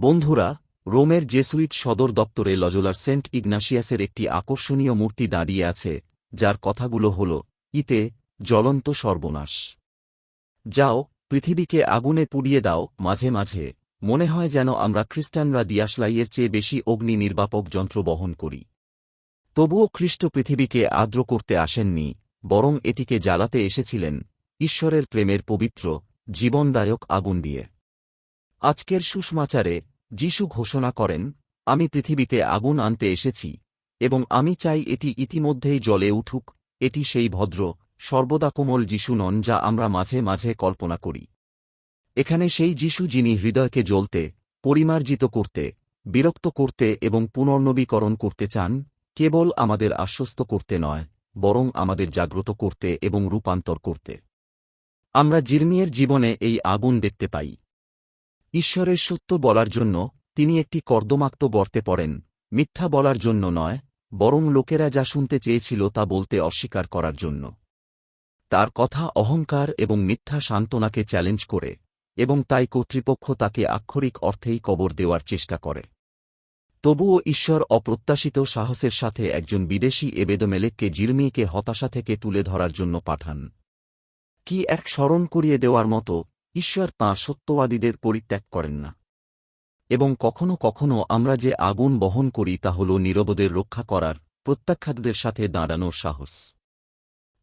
বন্ধুরা, রোমের জেসুইট সদর দপ্তরে লজোলার সেন্ট ইগনাশিয়াসের একটি আকর্ষণীয় মূর্তি দাঁড়িয়ে আছে, যার কথাগুলো হল, ইতে, জ্বলন্ত সর্বনাশ। যাও, পৃথিবীকে আগুনে পুড়িয়ে দাও, মাঝে মাঝে। মনে হয় যেন আমরা খ্রিস্টানরা দিয়াশলাইয়ের চেয়ে বেশি অগ্নি নির্বাপক যন্ত্র বহন করি। তবুও খ্রিস্ট পৃথিবীকে আর্দ্র করতে আসেননি, বরং এটিকে জ্বালাতে এসেছিলেন, ঈশ্বরের প্রেমের পবিত্র, জীবনদায়ক আগুন দিয়ে। আজকের সুষমাচারে যিশু ঘোষণা করেন, আমি পৃথিবীতে আগুন আনতে এসেছি, এবং আমি চাই এটি ইতিমধ্যেই জলে উঠুক, এটি সেই ভদ্র, সর্বদা কোমল যিশু নন যা আমরা মাঝে মাঝে কল্পনা করি। এখানে সেই যিশু যিনি হৃদয়কে জ্বলতে, পরিমার্জিত করতে, বিরক্ত করতে এবং পুনর্নবীকরণ করতে চান, কেবল আমাদের আশ্বস্ত করতে নয়, বরং আমাদের জাগ্রত করতে এবং রূপান্তর করতে। আমরা জির্মিয়ের জীবনে এই আগুন দেখতে পাই। ঈশ্বরের সত্য বলার জন্য তিনি একটি কর্দমাক্ত গর্তে পড়েন, মিথ্যা বলার জন্য নয়, বরং লোকেরা যা শুনতে চেয়েছিল তা বলতে অস্বীকার করার জন্য। তার কথা অহংকার এবং মিথ্যা সান্ত্বনাকে চ্যালেঞ্জ করে এবং তাই কর্তৃপক্ষ তাকে আক্ষরিক অর্থেই কবর দেওয়ার চেষ্টা করে। তবুও ঈশ্বর অপ্রত্যাশিত সাহসের সাথে একজন বিদেশি এবেদমেলেককে জিরমিকে হতাশা থেকে তুলে ধরার জন্য পাঠান। কি এক স্মরণ করিয়ে দেওয়ার মতো ঈশ্বর তাঁর সত্যবাদীদের পরিত্যাগ করেন না। এবং কখনো কখনো আমরা যে আগুন বহন করি তা হল নীরবদের রক্ষা করার, প্রত্যাখ্যাতদের সাথে দাঁড়ানোর সাহস।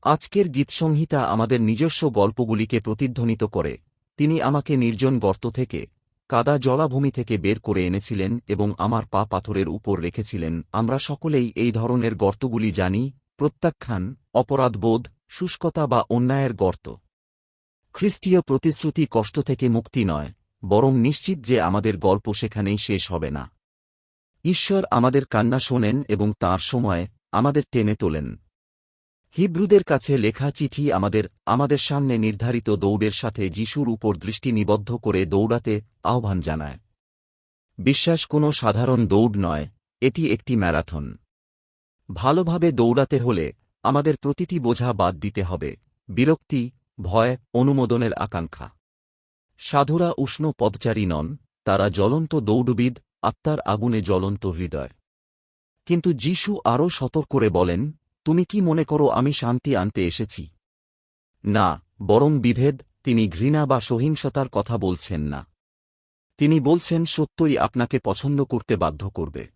আজকের গীতসংহিতা আমাদের নিজস্ব গল্পগুলিকে প্রতিধ্বনিত করে। তিনি আমাকে নির্জন গর্ত থেকে, কাদা জলাভূমি থেকে বের করে এনেছিলেন এবং আমার পা পাথরের উপর রেখেছিলেন। আমরা সকলেই এই ধরনের গর্তগুলি জানি, প্রত্যাখ্যান, অপরাধবোধ, শুষ্কতা বা অন্যায়ের গর্ত। খ্রিস্টীয় প্রতিশ্রুতি কষ্ট থেকে মুক্তি নয়, বরং নিশ্চিত যে আমাদের গল্প সেখানেই শেষ হবে না। ঈশ্বর আমাদের কান্না শোনেন এবং তার সময় আমাদের টেনে তোলেন। হিব্রুদের কাছে লেখা চিঠি আমাদের আমাদের সামনে নির্ধারিত দৌড়ের সাথে যিশুর উপর দৃষ্টি নিবদ্ধ করে দৌড়াতে আহ্বান জানায়। বিশ্বাস কোনো সাধারণ দৌড় নয়, এটি একটি ম্যারাথন। ভালোভাবে দৌড়াতে হলে আমাদের প্রতিটি বোঝা বাদ দিতে হবে। বিরক্তি ভয়, অনুমোদনের আকাঙ্ক্ষা। সাধুরা উষ্ণ পদচারী নন, তারা জ্বলন্ত দৌড়বিদ, আত্মার আগুনে জ্বলন্ত হৃদয়। কিন্তু যিশু আরও সতর্ক করে বলেন, তুমি কি মনে করো আমি শান্তি আনতে এসেছি? না, বরং বিভেদ, তিনি ঘৃণা বা সহিংসতার কথা বলছেন না। তিনি বলছেন, সত্যই আপনাকে পছন্দ করতে বাধ্য করবে।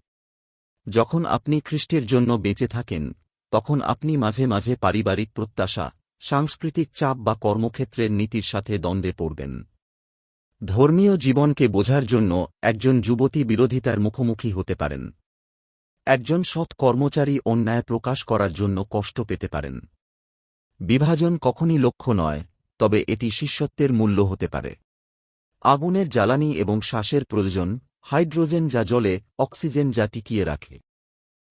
যখন আপনি খ্রিস্টের জন্য বেঁচে থাকেন, তখন আপনি মাঝে মাঝে পারিবারিক প্রত্যাশা সাংস্কৃতিক চাপ বা কর্মক্ষেত্রের নীতির সাথে দ্বন্দ্বে পড়বেন। ধর্মীয় জীবনকে বোঝার জন্য একজন যুবতী বিরোধিতার মুখোমুখি হতে পারেন। একজন সৎ কর্মচারী অন্যায় প্রকাশ করার জন্য কষ্ট পেতে পারেন। বিভাজন কখনই লক্ষ্য নয়, তবে এটি শিষ্যত্বের মূল্য হতে পারে। আগুনের জ্বালানি এবং শ্বাসের প্রয়োজন, হাইড্রোজেন যা জলে, অক্সিজেন যা টিকিয়ে রাখে।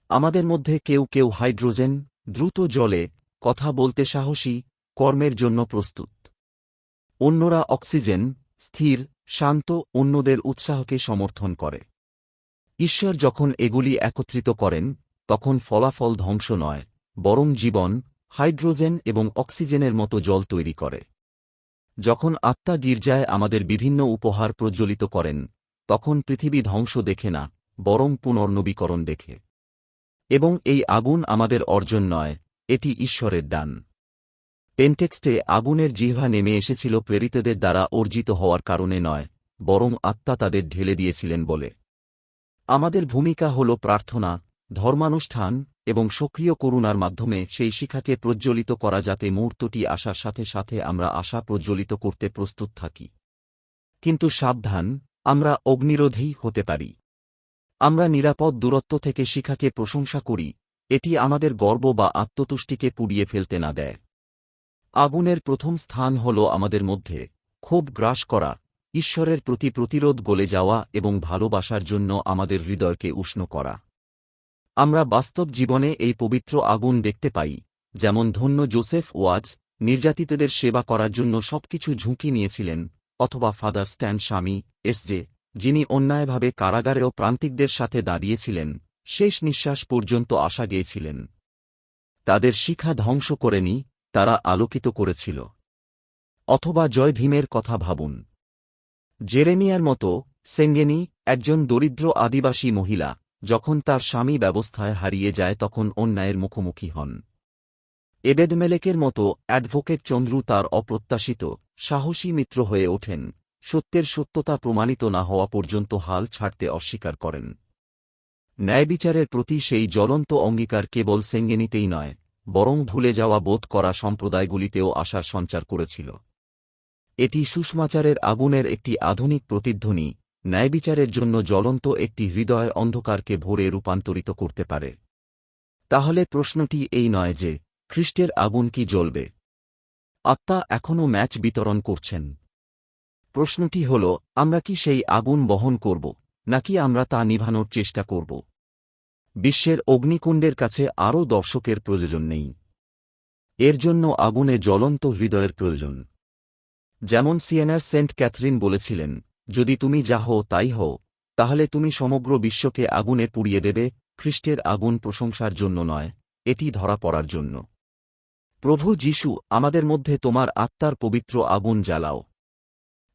আমাদের মধ্যে কেউ কেউ হাইড্রোজেন, দ্রুত জলে কথা বলতে সাহসী, কর্মের জন্য প্রস্তুত। অন্যরা অক্সিজেন, স্থির, শান্ত, অন্যদের উৎসাহকে সমর্থন করে। ঈশ্বর যখন এগুলি একত্রিত করেন, তখন ফলাফল ধ্বংস নয়, বরং জীবন, হাইড্রোজেন এবং অক্সিজেনের মতো জল তৈরি করে। যখন আত্মা গির্জায় আমাদের বিভিন্ন উপহার প্রজ্বলিত করেন, তখন পৃথিবী ধ্বংস দেখে না, বরং পুনর্নবীকরণ দেখে। এবং এই আগুন আমাদের অর্জন নয় এটি ঈশ্বরের দান। পেন্টেক্সটে আগুনের জিহ্বা নেমে এসেছিল প্রেরিতদের দ্বারা অর্জিত হওয়ার কারণে নয়, বরং আত্মা তাদের ঢেলে দিয়েছিলেন বলে। আমাদের ভূমিকা হল প্রার্থনা, ধর্মানুষ্ঠান এবং সক্রিয় করুণার মাধ্যমে সেই শিখাকে প্রজ্বলিত করা যাতে মুহূর্তটি আসার সাথে সাথে আমরা আশা প্রজ্বলিত করতে প্রস্তুত থাকি। কিন্তু সাবধান, আমরা অগ্নিরোধী হতে পারি। আমরা নিরাপদ দূরত্ব থেকে শিখাকে প্রশংসা করি এটি আমাদের গর্ব বা আত্মতুষ্টিকে পুড়িয়ে ফেলতে না দেয়। আগুনের প্রথম স্থান হল আমাদের মধ্যে, ক্ষোভ গ্রাস করা, ঈশ্বরের প্রতি প্রতিরোধ গলে যাওয়া এবং ভালোবাসার জন্য আমাদের হৃদয়কে উষ্ণ করা। আমরা বাস্তব জীবনে এই পবিত্র আগুন দেখতে পাই, যেমন ধন্য জোসেফ ওয়াজ, নির্যাতিতদের সেবা করার জন্য সবকিছু ঝুঁকি নিয়েছিলেন, অথবা ফাদার স্ট্যান স্বামী এসজে যিনি অন্যায়ভাবে কারাগারেও প্রান্তিকদের সাথে দাঁড়িয়েছিলেন। শেষ নিঃশ্বাস পর্যন্ত আশা গিয়েছিলেন। তাদের শিখা ধ্বংস করেনি, তারা আলোকিত করেছিল। অথবা জয় ভীমের কথা ভাবুন। জেরেমিয়ার মতো সেঙ্গেনি একজন দরিদ্র আদিবাসী মহিলা, যখন তার স্বামী ব্যবস্থায় হারিয়ে যায় তখন অন্যায়ের মুখোমুখি হন। এবেদমেলেকের মতো অ্যাডভোকেট চন্দ্রু তার অপ্রত্যাশিত, সাহসী মিত্র হয়ে ওঠেন, সত্যের সত্যতা প্রমাণিত না হওয়া পর্যন্ত হাল ছাড়তে অস্বীকার করেন। ন্যায়বিচারের প্রতি সেই জ্বলন্ত অঙ্গীকার কেবল সেঙ্গেনিতেই নয়, বরং ভুলে যাওয়া বোধ করা সম্প্রদায়গুলিতেও আশার সঞ্চার করেছিল। এটি সুষমাচারের আগুনের একটি আধুনিক প্রতিধ্বনি, ন্যায়বিচারের জন্য জ্বলন্ত একটি হৃদয় অন্ধকারকে ভরে রূপান্তরিত করতে পারে। তাহলে প্রশ্নটি এই নয় যে, খ্রিস্টের আগুন কি জ্বলবে? আত্মা এখনও ম্যাচ বিতরণ করছেন। প্রশ্নটি হল, আমরা কি সেই আগুন বহন করব, নাকি আমরা তা নিভানোর চেষ্টা করব? বিশ্বের অগ্নিকুণ্ডের কাছে আরও দর্শকের প্রয়োজন নেই। এর জন্য আগুনে জ্বলন্ত হৃদয়ের প্রয়োজন। যেমন সিয়েনার সেন্ট ক্যাথরিন বলেছিলেন, যদি তুমি যা হও তাই হও, তাহলে তুমি সমগ্র বিশ্বকে আগুনে পুড়িয়ে দেবে, খ্রিস্টের আগুন প্রশংসার জন্য নয়, এটি ধরা পড়ার জন্য। প্রভু যিশু, আমাদের মধ্যে তোমার আত্মার পবিত্র আগুন জ্বালাও।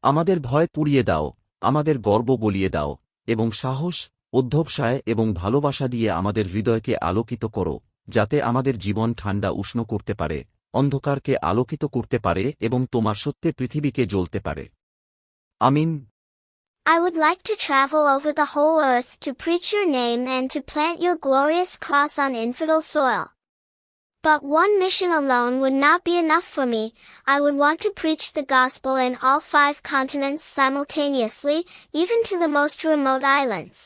আমাদের ভয় পুড়িয়ে দাও, আমাদের গর্ব গলিয়ে দাও, এবং সাহস অধ্যবসায় এবং ভালোবাসা দিয়ে আমাদের হৃদয়কে আলোকিত করো যাতে আমাদের জীবন ঠান্ডা উষ্ণ করতে পারে অন্ধকারকে আলোকিত করতে পারে এবং তোমার সত্যে পৃথিবীকে জ্বলতে পারে আমিন I would like to travel over the whole earth to preach your name and to plant your glorious cross on infidel soil. But one mission alone would not be enough for me. I would want to preach the gospel in all five continents simultaneously, even to the most remote islands.